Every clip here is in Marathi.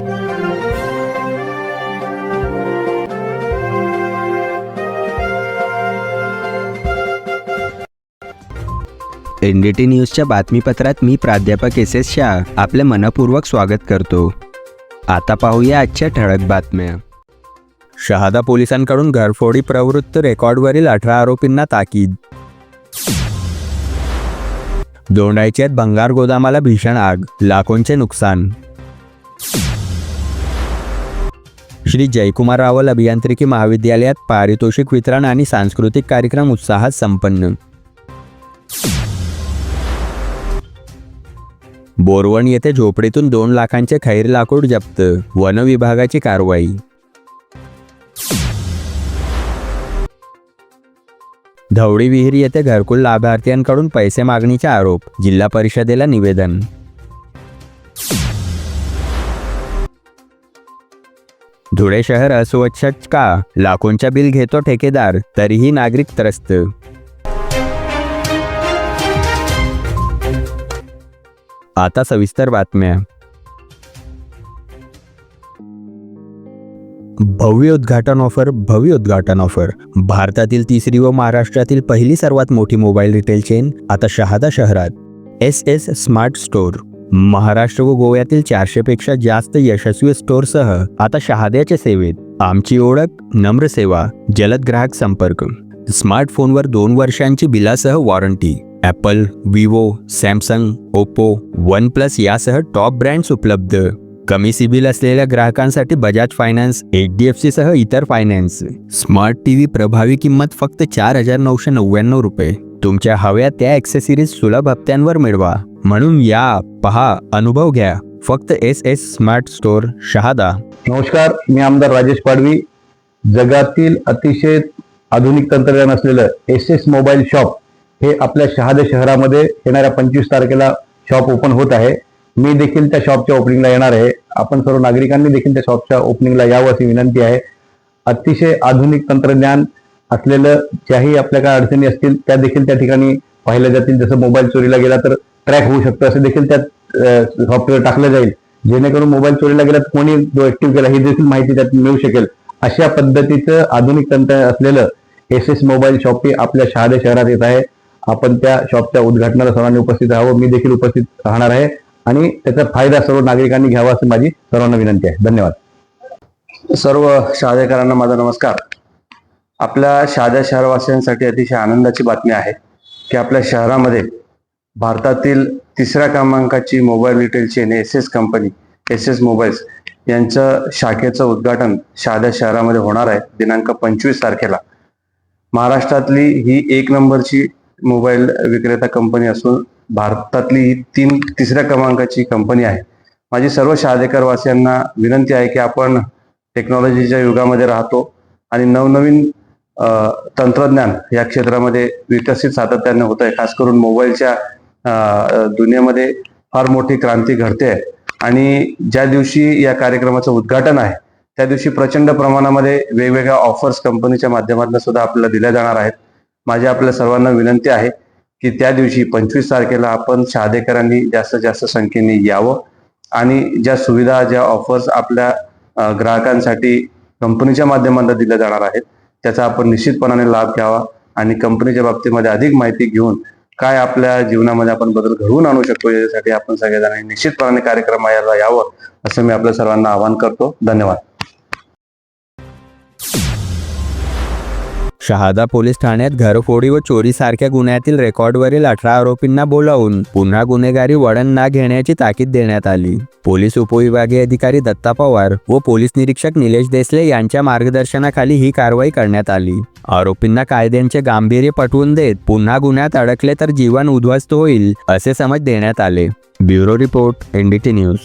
एन डी टी न्यूजच्या बातमीपत्रात मी प्राध्यापक एस एस शाह आपले मनपूर्वक स्वागत करतो. आता पाहूया आजच्या ठळक बातम्या. शहादा पोलिसांकडून घरफोडी प्रवृत्त रेकॉर्डवरील अठरा आरोपींना ताकीद. दोंडायच्यात भंगार गोदामाला भीषण आग लाखोंचे नुकसान. श्री जयकुमार रावल अभियांत्रिकी महाविद्यालयात पारितोषिक वितरण आणि सांस्कृतिक कार्यक्रम उत्साहात संपन्न. बोरवण येथे झोपडीतून दोन लाखांचे खैर लाकूड जप्त. वन विभागाची कारवाई. धवडी विहीर येथे घरकुल लाभार्थ्यांकडून पैसे मागणीचा आरोप. जिल्हा परिषदेला निवेदन. धुळे शहर अस्वच्छच का लाखोंच्या बिल घेतो ठेकेदार तरीही नागरिक त्रस्त. आता सविस्तर बातम्या. भव्य उद्घाटन ऑफर भव्य उद्घाटन ऑफर. भारतातील तिसरी व महाराष्ट्रातील पहिली सर्वात मोठी मोबाईल रिटेल चेन आता शहादा शहरात. S S smart store Maharashtra व गोव्यातील चारशे पेक्षा जास्त यशस्वी स्टोअरसह आता शहाद्याच्या सेवेत. आमची ओळख नम्र सेवा जलद ग्राहक संपर्क स्मार्टफोनवर दोन वर्षांची बिलासह warranty Apple Vivo Samsung Oppo one plus यासह टॉप ब्रँड्स उपलब्ध. कमी सिबिल असलेल्या ग्राहकांसाठी Bajaj finance H D F C सह इतर फायनान्स. स्मार्ट टीव्ही प्रभावी किंमत फक्त चार हजार नऊशे नव्याण्णव रुपये. तुमच्या हव्या त्या ॲक्सेसरीज सुलभ हप्त्यांवर मिळवा. म्हणून या पहा अनुभव घ्या. फक्त S S smart store Shahada. नमस्कार मी आमदार राजेश पाडवी. जगातील अतिशय आधुनिक तंत्रज्ञान असलेलं एस एस मोबाईल शॉप हे आपल्या शहादा शहरामध्ये येणाऱ्या पंचवीस तारखेला शॉप ओपन होत आहे. मी देखील त्या शॉपच्या ओपनिंगला येणार आहे. आपण सर्व नागरिकांनी देखील त्या शॉपच्या ओपनिंगला यावं अशी विनंती आहे. अतिशय आधुनिक तंत्रज्ञान असलेलं ज्याही आपल्या काय अडचणी असतील त्या देखील त्या ठिकाणी पाहिल्या जातील. जसं मोबाईल चोरीला गेला तर ट्रॅक होऊ शकतो. असं देखील त्यात सॉफ्टवेअर टाकलं जाईल. जेणेकरून मोबाईल चोरीला गेला तर कोणी जो ऍक्टिव्ह केला ही देखील माहिती त्यात मिळू शकेल. अशा पद्धतीचं आधुनिक तंत्र असलेलं एस एस मोबाईल शॉप ही आपल्या शहादे शहरात येत आहे. आपण त्या शॉपच्या उद्घाटनाला सर्वांनी उपस्थित राहावं. मी देखील उपस्थित राहणार आहे. आणि त्याचा फायदा सर्व नागरिकांनी घ्यावा असं माझी सर्वांना विनंती आहे. धन्यवाद. सर्व शहादेकरांना माझा नमस्कार. आपल्या शहाद्या शहरवासियांसाठी अतिशय आनंदाची बातमी आहे की आपल्या शहरामध्ये भारतातील तिसऱ्या क्रमांकाची mobile retail chain S S company S S mobiles यांचं शाखेचं उद्घाटन शहादा शहरामध्ये होणार आहे दिनांक पंचवीस तारखेला. महाराष्ट्रातली ही एक नंबरची मोबाईल विक्रेता कंपनी असून भारतातली ही तीन तिसऱ्या क्रमांकाची कंपनी आहे. माझी सर्व शहादेकर वासियांना विनंती आहे की आपण टेक्नॉलॉजीच्या युगामध्ये राहतो आणि नवनवीन तंत्रज्ञान या क्षेत्रामध्ये विकसित सातत्याने होत आहे खास करून मोबाईलच्या दुनियामध्ये फार मोठी क्रांती घडते. आहे आणि ज्या दिवशी या कार्यक्रमाचं उद्घाटन आहे त्या दिवशी प्रचंड प्रमाणामध्ये वेगवेगळ्या ऑफर्स कंपनीच्या माध्यमातून सुद्धा आपल्याला दिल्या जाणार आहेत. माझी आपल्या सर्वांना विनंती आहे की त्या दिवशी पंचवीस तारखेला आपण शहादेकरांनी जास्तीत जास्त संख्येने यावं आणि ज्या सुविधा ज्या ऑफर्स आपल्या ग्राहकांसाठी कंपनीच्या माध्यमातून दिल्या जाणार आहेत त्याचा आपण निश्चितपणाने लाभ घ्यावा आणि कंपनीच्या बाबतीमध्ये अधिक माहिती घेऊन काय आपल्या जीवनामध्ये आपण बदल घडवून आणू शकतो याच्यासाठी आपण सगळेजणांनी निश्चितपणाने कार्यक्रमाला यावं असं मी आपल्या सर्वांना आवाहन करतो. धन्यवाद. शहादा पोलीस ठाण्यात घरफोडी व चोरीसारख्या गुन्ह्यातील रेकॉर्डवरील अठरा आरोपींना बोलावून पुन्हा गुन्हेगारी वळण ना घेण्याची ताकीद देण्यात आली. पोलीस उपविभागीय अधिकारी दत्ता पवार व पोलीस निरीक्षक निलेश देसले यांच्या मार्गदर्शनाखाली ही कारवाई करण्यात आली. आरोपींना कायद्यांचे गांभीर्य पटवून देत पुन्हा गुन्ह्यात अडकले तर जीवन उद्ध्वस्त होईल असे समज देण्यात आले. Bureau report NDT news.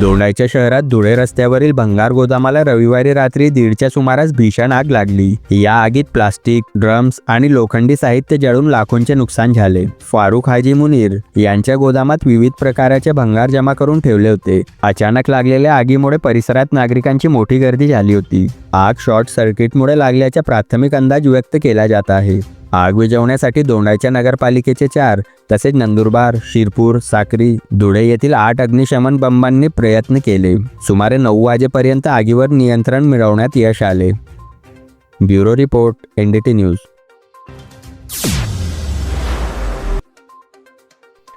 दोंडाईच्या शहरात धुळे रस्त्यावरील भंगार गोदामाला रविवारी रात्री दीडच्या सुमारास भीषण आग लागली. या आगीत प्लास्टिक ड्रम्स आणि लोखंडी साहित्य जळून लाखोंचे नुकसान झाले. फारुख हाजी मुनीर यांच्या गोदामात विविध प्रकारचे भंगार जमा करून ठेवले होते. अचानक लागलेल्या आगीमुळे परिसरात नागरिकांची मोठी गर्दी झाली होती. आग शॉर्ट सर्किटमुळे लागल्याचा प्राथमिक अंदाज व्यक्त केला जात आहे. आग विझवण्यासाठी दोंडाच्या नगरपालिकेचे चार तसेच नंदुरबार शिरपूर साक्री धुळे येथील आठ अग्निशमन बंबांनी प्रयत्न केले. सुमारे नऊ वाजेपर्यंत आगीवर नियंत्रण मिळवण्यात यश आले. Bureau report NDT news.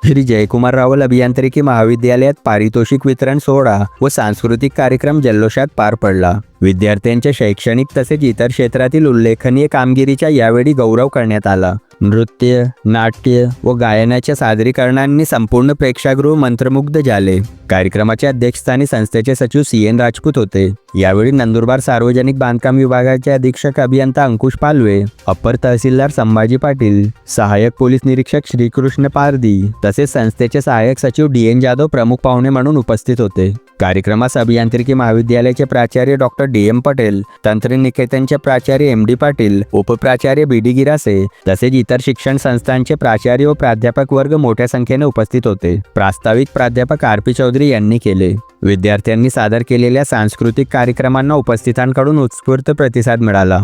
Shri Jaykumar Rawal अभियांत्रिकी महाविद्यालयात पारितोषिक वितरण सोहळा व सांस्कृतिक कार्यक्रम जल्लोषात पार पडला. विद्यार्थ्यांच्या शैक्षणिक तसेच इतर क्षेत्रातील उल्लेखनीय कामगिरीचा यावेळी गौरव करण्यात आला. नृत्य नाट्य व गायनाच्या सादरीकरणांनी संपूर्ण प्रेक्षागृह मंत्रमुग्ध झाले. कार्यक्रमाच्या अध्यक्षस्थानी संस्थेचे सचिव सी एन राजपूत होते. यावेळी नंदुरबार सार्वजनिक बांधकाम विभागाचे अधीक्षक अभियंता अंकुश पालवे अप्पर तहसीलदार संभाजी पाटील सहाय्यक पोलीस निरीक्षक श्रीकृष्ण पारदी तसेच संस्थेचे सहाय्यक सचिव डी एन जाधव प्रमुख पाहुणे म्हणून उपस्थित होते. कार्यक्रमास अभियांत्रिकी महाविद्यालयाचे प्राचार्य डॉक्टर डी एम पटेल तंत्रनिकेतनचे प्राचार्य एम डी पाटील उपप्राचार्य बी डी गिरासे तसेच इतर शिक्षण संस्थांचे प्राचार्य व प्राध्यापक वर्ग मोठ्या संख्येने उपस्थित होते. प्रास्ताविक प्राध्यापक आर पी चौधरी यांनी केले. विद्यार्थ्यांनी सादर केलेल्या सांस्कृतिक कार्यक्रमांना उपस्थितांकडून उत्स्फूर्त प्रतिसाद मिळाला.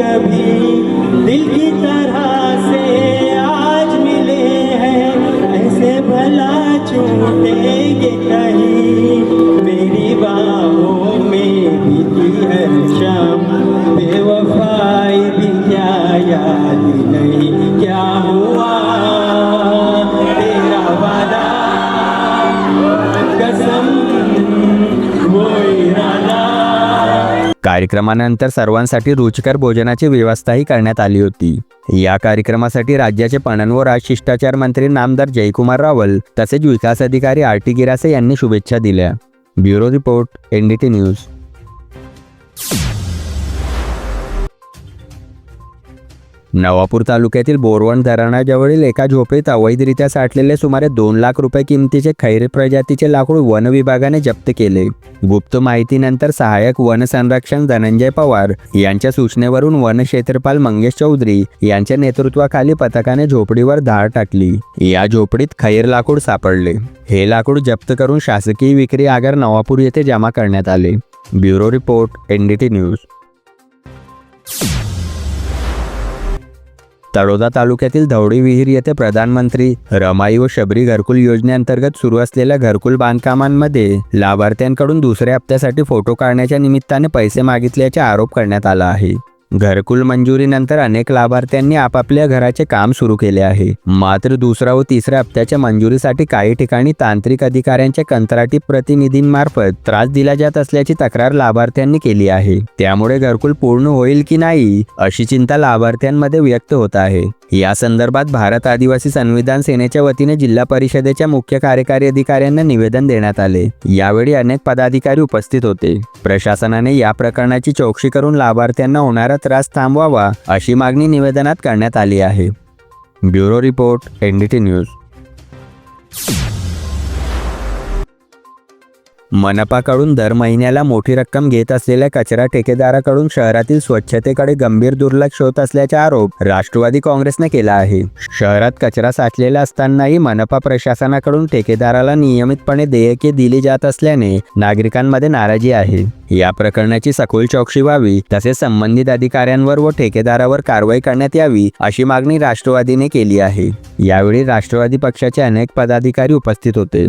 कभी दिल की तरह से आज मिले हैं ऐसे भला छूटेंगे कार्यक्रमानंतर सर्वांसाठी रुचकर भोजनाची व्यवस्थाही करण्यात आली होती. या कार्यक्रमासाठी राज्याचे पणन व राजशिष्टाचार मंत्री नामदार जयकुमार रावल तसेच विकास अधिकारी आर टी गिरासे यांनी शुभेच्छा दिल्या. Bureau report NDT news. Navapur तालुक्यातील बोरवण धरणाजवळील एका झोपडीत अवैधरित्या साठलेले सुमारे दोन लाख रुपये किमतीचे खैर प्रजातीचे लाकूड वन विभागाने जप्त केले. गुप्त माहितीनंतर सहाय्यक वन संरक्षण धनंजय पवार यांच्या सूचनेवरून वन क्षेत्रपाल मंगेश चौधरी यांच्या नेतृत्वाखाली पथकाने झोपडीवर धाड टाकली. या झोपडीत खैर लाकूड सापडले. हे लाकूड जप्त करून शासकीय विक्री आगार नवापूर येथे जमा करण्यात आले. Bureau report NDT news. Taloda तालुक्यातील धवडी विहीर येथे प्रधानमंत्री रमाई व शबरी घरकुल योजनेअंतर्गत सुरू असलेल्या घरकुल बांधकामांमध्ये लाभार्थ्यांकडून दुसऱ्या हप्त्यासाठी फोटो काढण्याच्या निमित्ताने पैसे मागितल्याचा आरोप करण्यात आला आहे. घरकुल मंजुरीनंतर अनेक लाभार्थ्यांनी आपापल्या घराचे काम सुरू केले आहे. मात्र दुसरा व तिसऱ्या हप्त्याच्या मंजुरीसाठी काही ठिकाणी तांत्रिक अधिकाऱ्यांच्या कंत्राटी प्रतिनिधींमार्फत त्रास दिला जात असल्याची तक्रार लाभार्थ्यांनी केली आहे. त्यामुळे घरकुल पूर्ण होईल की नाही अशी चिंता लाभार्थ्यांमध्ये व्यक्त होत आहे. या संदर्भात भारत आदिवासी संविधान सेनेच्या वतीने जिल्हा परिषदेच्या मुख्य कार्यकारी अधिकाऱ्यांना निवेदन देण्यात आले. यावेळी अनेक पदाधिकारी उपस्थित होते. प्रशासनाने या प्रकरणाची चौकशी करून लाभार्थ्यांना होणारा त्रास थांबवावा अशी मागणी निवेदनात करण्यात आली आहे. Bureau report NDT news. मनपाकडून दर महिन्याला मोठी रक्कम घेत असलेल्या कचरा ठेकेदाराकडून शहरातील स्वच्छतेकडे गंभीर दुर्लक्ष होत असल्याचा आरोप राष्ट्रवादी काँग्रेसने केला आहे. शहरात कचरा साचलेला असतानाही मनपा प्रशासनाकडून ठेकेदाराला नियमितपणे देयके दिली जात असल्याने नागरिकांमध्ये नाराजी आहे. या प्रकरणाची सखोल चौकशी व्हावी तसेच संबंधित अधिकाऱ्यांवर व ठेकेदारावर कारवाई करण्यात यावी अशी मागणी राष्ट्रवादीने केली आहे. यावेळी राष्ट्रवादी पक्षाचे अनेक पदाधिकारी उपस्थित होते.